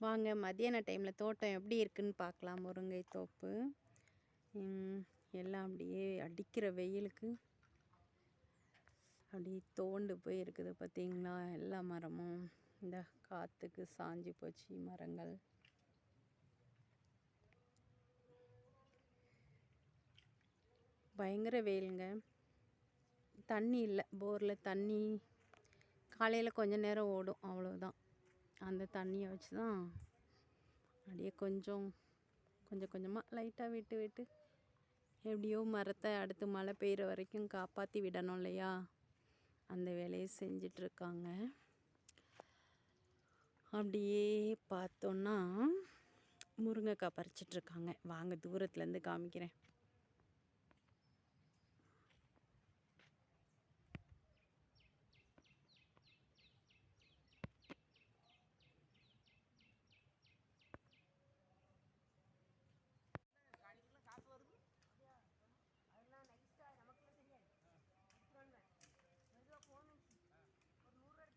வாங்க மதியான டைமில் தோட்டம் எப்படி இருக்குன்னு பார்க்கலாம். முருங்கை தோப்பு. எல்லாம் அப்படியே அடிக்கிற வெயிலுக்கு அப்படியே தோண்டு போய் இருக்குது பார்த்தீங்களா? எல்லா மரமும். இந்த காற்றுக்கு சாஞ்சு போச்சு மரங்கள். பயங்கர வெயிலுங்க. தண்ணி இல்லை. போரில் தண்ணி காலையில் கொஞ்ச நேரம் ஓடும். அவ்வளோதான் அந்த தண்ணியை வச்சு தான் அப்படியே கொஞ்சம் கொஞ்சம் கொஞ்சமாக லைட்டாக விட்டு விட்டு எப்படியோ மரத்தை அடுத்து மழை பெய்கிற வரைக்கும் காப்பாற்றி விடணும் இல்லையா? அந்த வேலையை செஞ்சிட்ருக்காங்க. அப்படியே பார்த்தோன்னா முருங்கைக்காய் பறிச்சிட்ருக்காங்க. வாங்க தூரத்துலேருந்து காமிக்கிறேன்.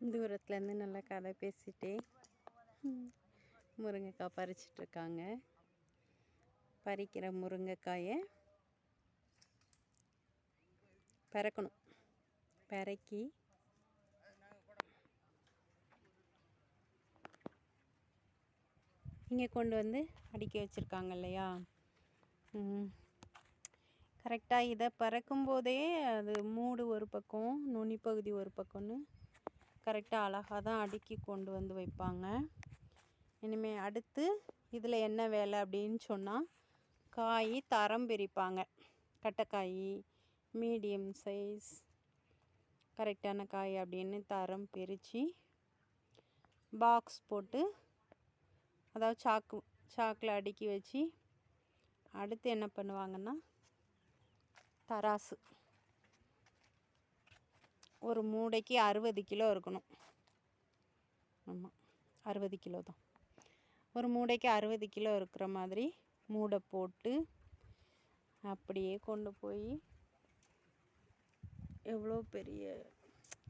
தூரத்துலேருந்து நல்லா கதை பேசிட்டே முருங்கைக்காய் பறிச்சிட்ருக்காங்க. பறிக்கிற முருங்கைக்காயை பறக்கணும். பறக்கி இங்கே கொண்டு வந்து அடுக்கி வச்சுருக்காங்க இல்லையா? கரெக்டாக இதை பறக்கும்போதே அது மூடு ஒரு பக்கம் நுனி பகுதி ஒரு பக்கம்னு கரெக்டாக அழகாக தான் அடுக்கி கொண்டு வந்து வைப்பாங்க. இனிமேல் அடுத்து இதில் என்ன வேலை அப்படின்னு சொன்னால் காய் தரம் பிரிப்பாங்க. கட்டைக்காய் மீடியம் சைஸ் கரெக்டான காய் அப்படின்னு தரம் பிரித்து பாக்ஸ் போட்டு அதாவது சாக்கு சாக்கில் அடுக்கி வச்சு அடுத்து என்ன பண்ணுவாங்கன்னா தராசு. ஒரு மூடைக்கு அறுபது கிலோ இருக்கணும். ஆமாம் அறுபது கிலோ தான். ஒரு மூடைக்கு அறுபது கிலோ இருக்கிற மாதிரி மூடை போட்டு அப்படியே கொண்டு போய் எவ்வளோ பெரிய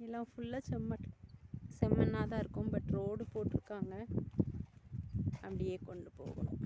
எல்லாம் ஃபுல்லாக செம்மண் செம்மண்ணாக தான் இருக்கும் பட் ரோடு போட்டிருக்காங்க. அப்படியே கொண்டு போகணும்.